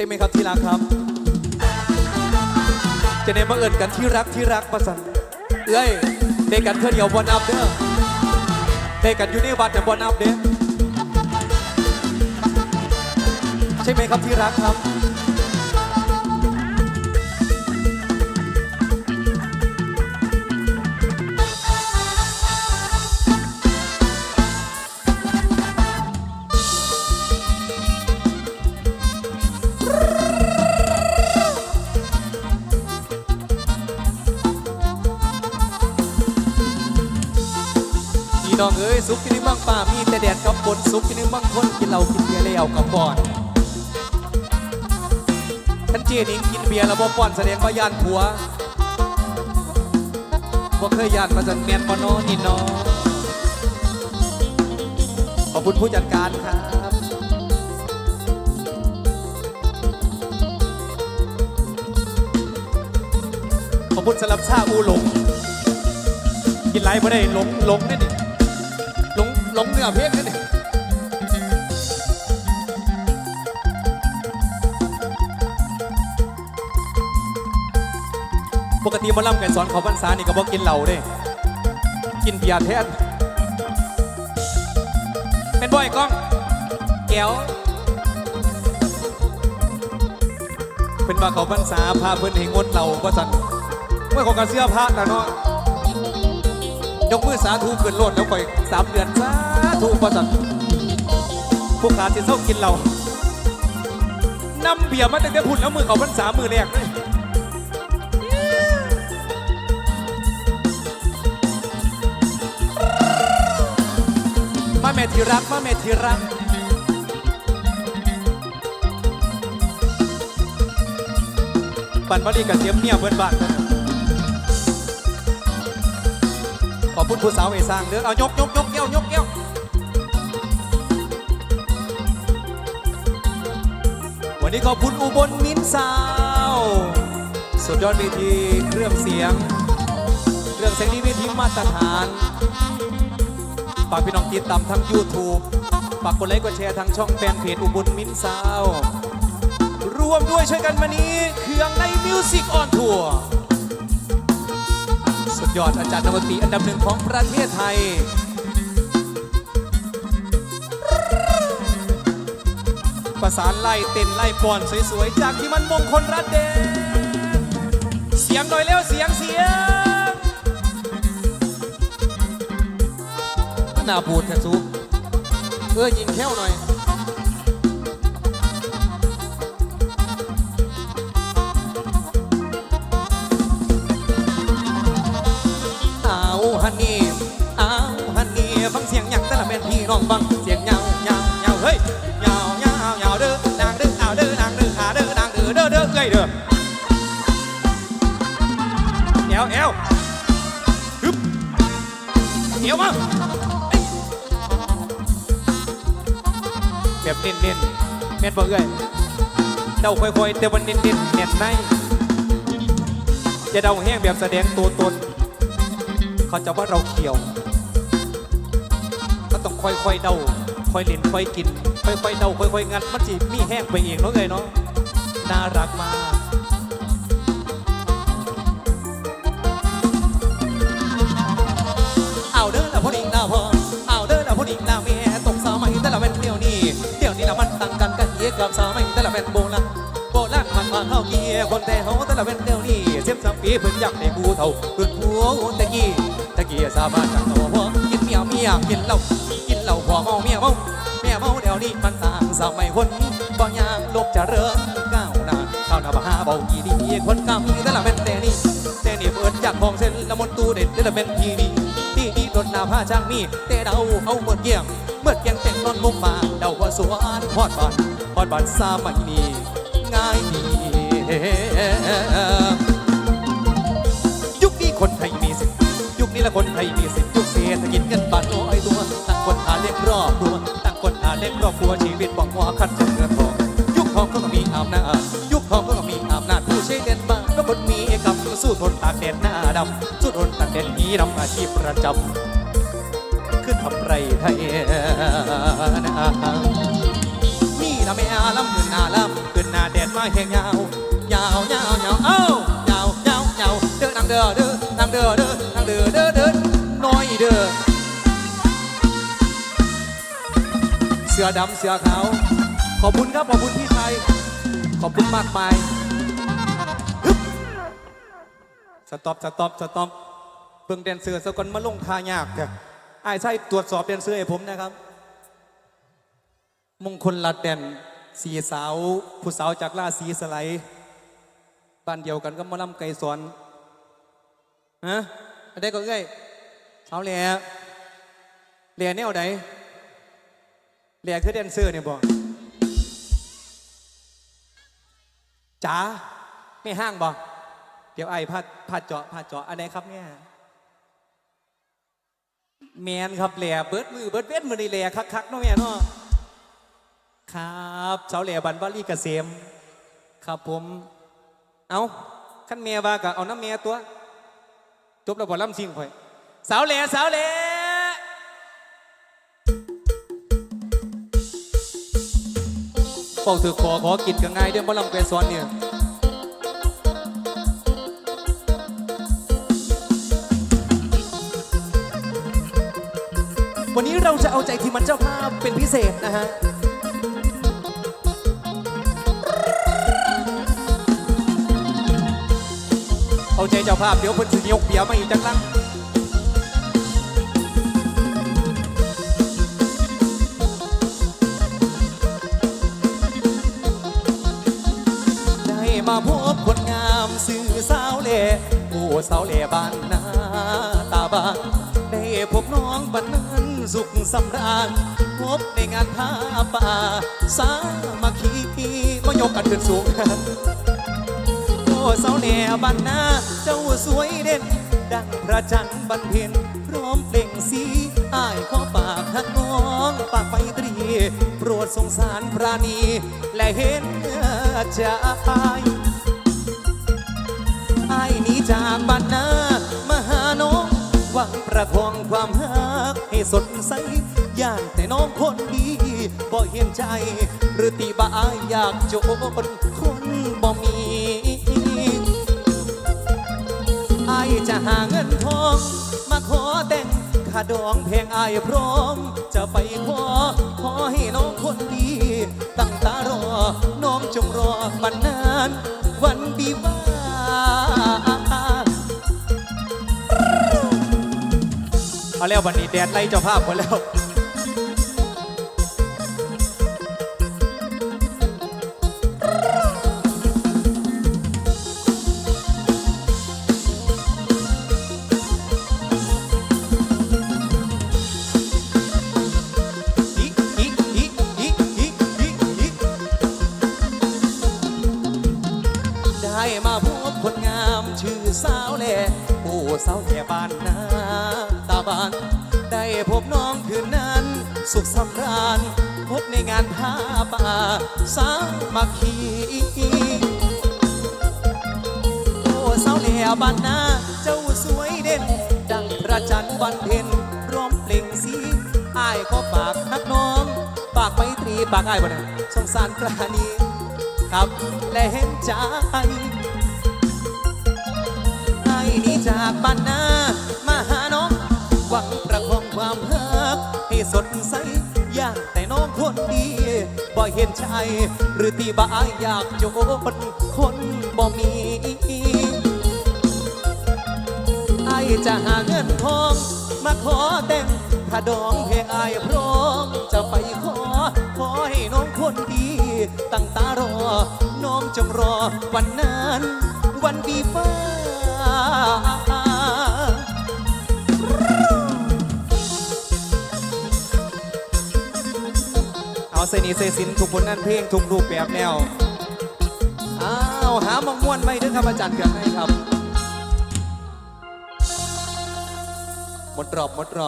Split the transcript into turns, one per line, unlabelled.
ช่ไหมครับที่รักครับ จะได้มาเอิญกันที่รักที่รักประสันเอ้ยเด็กกันเพื่อเดียวบอลอัพเด้อเด็กกันอยู่ในวัดแต่บอลอัพเด้อใช่ไหมครับที่รักครับ น้องเอ้ยซุปที่นึงบางป่ามีแต่แดดกับฝนซุปที่นึงบางคนกินเหล้ากินเบียร์แล้วกับป้อนท่านเจนิงกินเบียร์แล้วบ่ป้อนแสดงว่าย่านผัวบ่เคยย่านมาจันแมนบ่นอนี่นอขอบคุณผู้จัดการครับขอบคุณสำหรับชาอูหลงกินไรไม่ได้หลงหลงนี่นี่ หลงหลงเนื้อเพลงนี่นี่ปกติมาล่ำกันสอนเขาพรรษานี่ก็บอกกินเหล้าเด้ กินเบียร์แทนเป็นบ่อยกล้องแก้วเป็นว่าเขาพรรษาพาเพิ่อนให้งดเหล้าก็สั่นเมื่อขอกระเสื้อผ้าแต่เนาะ ยกมือสาธุขึ้นโลดแล้วปล่อยสามเดือนสาธุประสันผู้ขาสิเศร้ากินเรานำเบียร์มาตั้งแต่พุ่นแล้วมือเขาพันสามมือแรกเลยมาแม่ที่รักมาแม่ที่รักปันพอดีกับเสียมเมียเบิดบ้าน คุณผู้สาวเอสร้างเด้อเอายกยกยกเกี้ยวยกเกี้ยววันนี้ขอบคุณอุบลมินซาว สุดยอดเวทีเครื่องเสียง เครื่องเสียงนี้เวทีมาตรฐานฝากพี่น้องติดตามทั้ง YouTube ฝากกดไลค์กดแชร์ทางช่องแฟนเพจอุบลมินซาว ร่วมด้วยช่วยกันมานี้ เครื่องในมิวสิกออนทัวร์ ยอดอาจารย์นวตีอันดับหนึ่งของประเทศไทย ประสานไล่เต้นไล่ปอนสวยๆ จากที่มันมงคลรัตเดชเสียงหน่อยเร็วเสียงเสียงน่าบูดแท้ซุเออยิงแค่วหน่อย น้องฟังเสียงยาวยาวยาเฮ้ยยาวยาวยาเด้อนางเด้อเอาเด้อนางเด้อขาเด้อนางเด้อเด้อเด้อเอ้ยเด้อเอวเอวฮึบเอวมาเอ้ยแบบเน้นเน้นๆแม่นบ่เอ้ยเดาค่อยๆแต่วันเน้นเน้นๆแน่นในอย่าเดาแห้งแบบแสดงตัวตน เขาจะว่าเราเกี่ยว ต้องค่อยๆเดาค่อยเล่นค่อยกิน ค่อยๆเดาค่อยๆงัดมันจีมีแห้งไปเองเนาะเลยเนาะน่ารักมากเอาเด้อละพ่อนิ่งละพ่อเอาเด้อละพ่อนิ่งละแม่ตกสาวใหม่แต่ละเป็นเดียวนี้เดี๋ยวนี้ละมันต่างกันกันเยอะกับสาวใหม่แต่ละเป็นโบราณโบราณมันมาเข้าเกียคนแต่เขาแต่ละเป็นเดียวนี้เจ็บสับปีเพิ่นอยากได้กูเท่าเพิ่นผัวตะกี้ตะกี้สามารถจากตัวหัวกินเมียเมียกินเหล้า นี้มันต่างสาวใหม่คนบ่ยางลบจะเริ่มก้าวหน้าข้าวหน้าบ่หาเบาอีดีคนกำแต่ละเป็นแต่นี่แต่นี่เปิดจากของเส้นละมนตูเด็ดแต่ละเป็นทีดีที่นี่โดนหน้าผ้าช่างมีแต่เดาเอาเมื่อเกี่ยงเมื่อเกี่ยงแต่งนอนมุมมาเดาว่าสวนพอดบานพอดบานสามัยนีง่ายดียุคนี้คนไทยมีสิทธิ์ยุคนี้ละคนไทยมีสิทธิ์ยุคเศรษฐกิจเงินบาน ชีวิตบอกว่าคันจะเงินทองยุคทองก็ต้องมีอำนาจยุคทองก็ต้องมีอำนาจผู้ใช้เด่นมากก็คนมีเอกลักษณ์สู้ทนตากแดดหน้าดำสู้ทนตากแดดนี้ดำอาชีพประจำขึ้นทำไรไทยนะนี่ละแม่ลำขึ้นหน้าลำขึ้นหน้าแดดมาแหงยาวยาวยาวยาวเอ้ายาวยาวยาวเด้อนางเด้อเด้อนางเด้อเด้อนางเด้อ สือดำเสือขาว ขอบคุณครับ ขอบคุณพี่ไทยขอบคุณมากมายสต็อปสต็อปสต็อปเบิ่งแดนเสือร์สกอนมาลงทายากแท้ไอ้ใช่ตรวจสอบแดนเสือร์ให้ผมนะครับ มงคลลัดแดนสีสาว ผู้สาวจากล่าสีสไลบ้านเดียวกันก็มาล่ำไก่สอนฮะอันใดก็เอ้ยสาวแหล่แหล่แนวไหน แหล่คือแดนเซอร์เนี่ยบอกจ๋าไม่ห้างบอกเดี๋ยวไอ้พาดพาดเจาะพาดเจาะอันไหนครับเนี่ยแมนครับแหล่เบิดมือเบิดเวทมือในแหล่คักๆเนาะแม่เนาะครับเสาแหล่บันบาลีเกษมครับผม เอาขั้นเมียว่าก็เอาน้ำเมียตัว จบแล้วบอลำซิงข่อยสาวแหล่สาวแหล่ ฝ้าถือขอขอกินกันง่ายเดี๋ยวบอลำเกสอนเนี่ยวันนี้เราจะเอาใจทีมมันเจ้าภาพเป็นพิเศษนะฮะเอาใจเจ้าภาพเดี๋ยวเพิ่นสิยกเบียร์มาอีกจังลัง สาวเล่บ้านนาตาบานได้พบน้องบันนั้นสุขสำราญพบในงานผ้าป่า สามัคคีมายกกันขึ้นสูงโอ้สาวแหน่บ้านนาเจ้าสวยเด่น ดังพระจันทร์บันเพ็ญพร้อมเปล่งสีอ้ายขอปากหักน้องปากไปตรี โปรดสงสารปราณีและเห็นใจอ้ายนี้ จากบ้านนามาหาน้องหวังประคองความหักให้สดใสย่านแต่น้องคนดีบ่เห็นใจ หรือตีบ้าอยากโจนคนบ่มีไอจะหาเงินทอง มาขอแต่งค่าดองเพลงอพร้อม จะไปขอ ขอให้น้องคนดี ตั้งตารอ น้องจงรอวันนั้นวันดีว่า เอาแล้ววันนี้แดดไล่เจ้าภาพหมดแล้ว สุขสำราญพบในงานผ้าป่าสามัคคีโอ้สาวเหล่บ้านนาเจ้าสวยเด่น ดังพระจันทร์วันเพ็ญร้อมเปล่งสีอ้ายก็ฝากนักน้อง ฝากไปตรีฝากอ้ายบ่นี่ยสงสารปราณีครับและเห็นใจไอ้นี่จากบ้านนา ยากแต่น้องคนดีบ่เห็นใจ หรือที่บ้าอยากโจนคนบ่มีไอจะหาเงินทอง มาขอแต่งถ้าดองเพลงอายพร้อมจะไปขอ ขอให้น้องคนดี ตั้งตารอ น้องจงรอวันนั้น วันดีฟ้า เอาเสนีเสสินทุกบนนั่นเพลงทุกรูปแบบแนว อ้าวหามังม่วนไม่เด้อครับอาจารย์เกือกให้ครับ หมดรอบ หมดรอบ